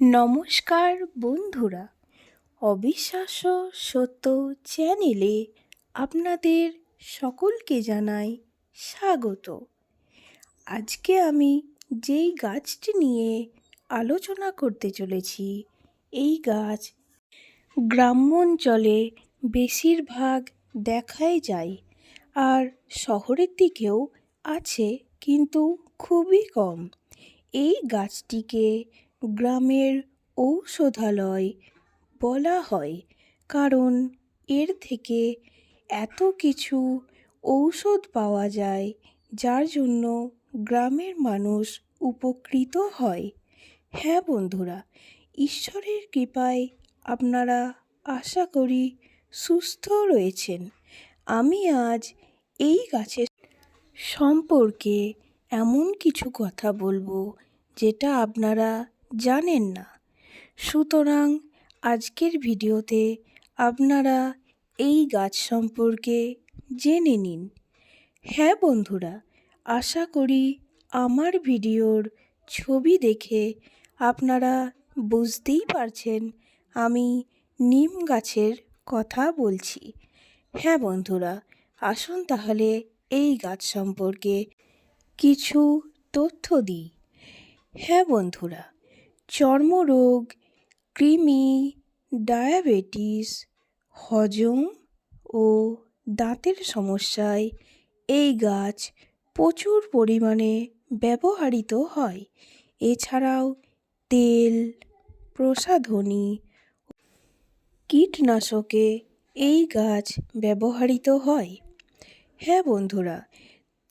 নমস্কার বন্ধুরা। অবিশ্বাস্য সত্য চ্যানেলে আপনাদের সকলকে জানাই স্বাগত। আজকে আমি যেই গাছটি নিয়ে আলোচনা করতে চলেছি, এই গাছ গ্রাম্য অঞ্চলে বেশিরভাগ দেখাই যায় আর শহরের দিকেও আছে কিন্তু খুবই কম। এই গাছটিকে গ্রামের ঔষধালয় বলা হয়, কারণ এর থেকে এত কিছু ঔষধ পাওয়া যায়, যার জন্য গ্রামের মানুষ উপকৃত হয়। হ্যাঁ বন্ধুরা, ঈশ্বরের কৃপায় আপনারা আশা করি সুস্থ রয়েছেন। আমি আজ এই গাছের সম্পর্কে এমন কিছু কথা বলব, যেটা আপনারা জানেন না। সুতরাং আজকের ভিডিওতে আপনারা এই গাছ সম্পর্কে জেনে নিন। হ্যাঁ বন্ধুরা, আশা করি আমার ভিডিওর ছবি দেখে আপনারা বুঝতেই পারছেন আমি নিম গাছের কথা বলছি। হ্যাঁ বন্ধুরা, আসুন তাহলে এই গাছ সম্পর্কে কিছু তথ্য দিই। হ্যাঁ বন্ধুরা চর্মরোগ, কৃমি, ডায়াবেটিস, হজম ও দাঁতের সমস্যায় এই গাছ প্রচুর পরিমাণে ব্যবহৃত হয়। এছাড়াও তেল, প্রসাধনী কীটনাশকে এই গাছ ব্যবহৃত হয়। হ্যাঁ বন্ধুরা,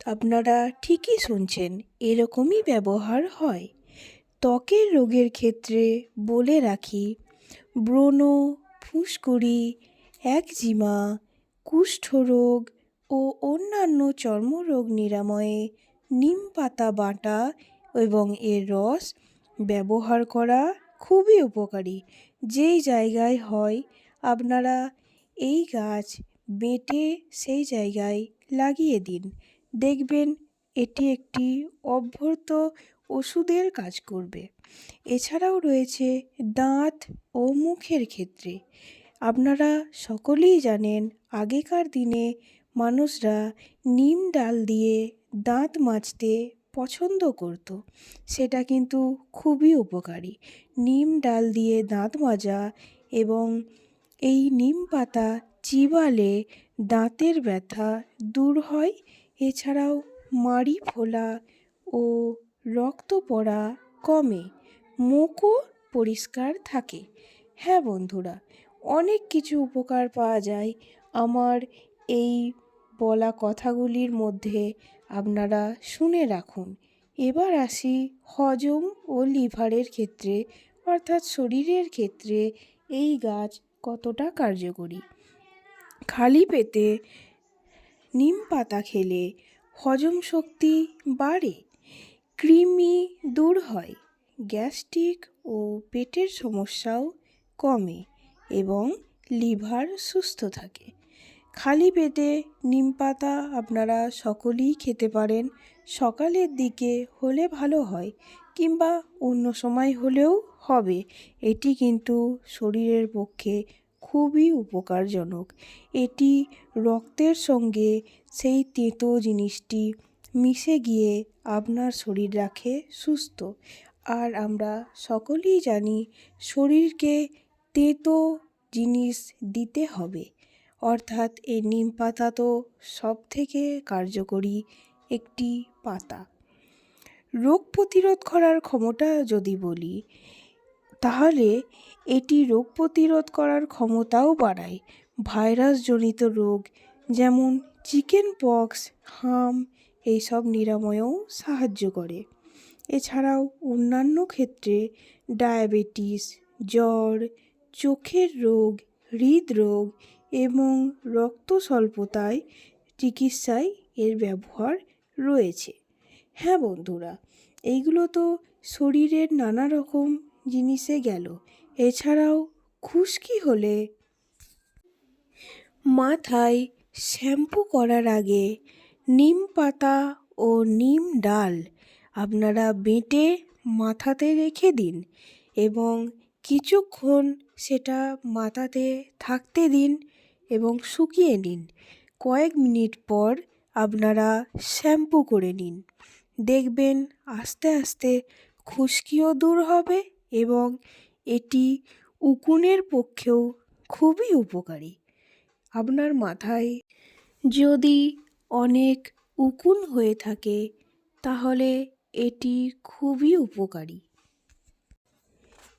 আপনারা ঠিকই শুনছেন, এরকমই ব্যবহার হয়। ত্বকের রোগের ক্ষেত্রে বলে রাখি, ব্রণ, ফুসকুড়ি, একজিমা, কুষ্ঠরোগ ও অন্যান্য চর্মরোগ নিরাময়ে নিম পাতা বাটা এবং এর রস ব্যবহার করা খুবই উপকারী। যেই জায়গায় হয়, আপনারা এই গাছ বেটে সেই জায়গায় লাগিয়ে দিন। দেখবেন এটি একটি অভ্যর্থ ওষুধের কাজ করবে। এছাড়াও রয়েছে দাঁত ও মুখের ক্ষেত্রে। আপনারা সকলেই জানেন, আগেকার দিনে মানুষরা নিম ডাল দিয়ে দাঁত মাজতে পছন্দ করত। সেটা কিন্তু খুবই উপকারী। নিম ডাল দিয়ে দাঁত মাজা এবং এই নিম পাতা চিবালে দাঁতের ব্যথা দূর হয়। এছাড়াও মাড়ি ফোলা ও রক্ত পড়া কমে, মুখও পরিষ্কার থাকে। হ্যাঁ বন্ধুরা, অনেক কিছু উপকার পাওয়া যায়। আমার এই বলা কথাগুলির মধ্যে আপনারা শুনে রাখুন। এবার আসি হজম ও লিভারের ক্ষেত্রে, অর্থাৎ শরীরের ক্ষেত্রে এই গাছ কতটা কার্যকরী। খালি পেতে নিম পাতা খেলে হজম শক্তি বাড়ে কৃমি দূর হয়, গ্যাস্ট্রিক ও পেটের সমস্যাও কমে এবং লিভার সুস্থ থাকে। খালি পেটে নিম পাতা আপনারা সকলেই খেতে পারেন, সকালের দিকে হলে ভালো হয় কিংবা অন্য সময় হলেও হবে। এটি কিন্তু শরীরের পক্ষে খুবই উপকারজনক। এটি রক্তের সঙ্গে সেই তেঁতো জিনিসটি মিশে গিয়ে আপনার শরীর রাখে সুস্থ। আর আমরা সকলেই জানি শরীরকে তেতো জিনিস দিতে হবে। অর্থাৎ এই নিম পাতা তো সব থেকে কার্যকরী একটি পাতা। রোগ প্রতিরোধ করার ক্ষমতা যদি বলি, তাহলে এটি রোগ প্রতিরোধ করার ক্ষমতাও বাড়ায়। ভাইরাসজনিত রোগ যেমন চিকেন পক্স হাম এইসব নিরাময়েও সাহায্য করে। এছাড়াও অন্যান্য ক্ষেত্রে ডায়াবেটিস, জ্বর, চোখের রোগ, হৃদরোগ এবং রক্ত স্বল্পতায় চিকিৎসায় এর ব্যবহার রয়েছে। হ্যাঁ বন্ধুরা, এইগুলো তো শরীরের নানা রকম জিনিসে গেল। এছাড়াও খুশকি হলে মাথায় শ্যাম্পু করার আগে নিম পাতা ও নিম ডাল আপনারা বেটে মাথাতে রেখে দিন এবং কিছুক্ষণ সেটা মাথাতে থাকতে দিন এবং শুকিয়ে নিন। কয়েক মিনিট পর আপনারা শ্যাম্পু করে নিন। দেখবেন আস্তে আস্তে খুশকিও দূর হবে এবং এটি উকুনের পক্ষেও খুবই উপকারী। আপনার মাথায় যদি অনেক উকুন হয়ে থাকে, তাহলে এটি খুবই উপকারী।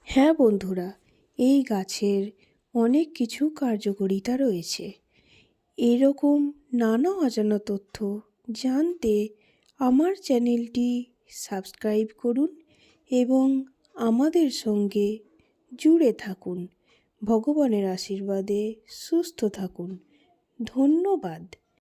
হ্যাঁ বন্ধুরা, এই গাছের অনেক কিছু কার্যকারিতা রয়েছে। এরকম নানা অজানা তথ্য জানতে আমার চ্যানেলটি সাবস্ক্রাইব করুন এবং আমাদের সঙ্গে জুড়ে থাকুন। ভগবানের আশীর্বাদে সুস্থ থাকুন। ধন্যবাদ।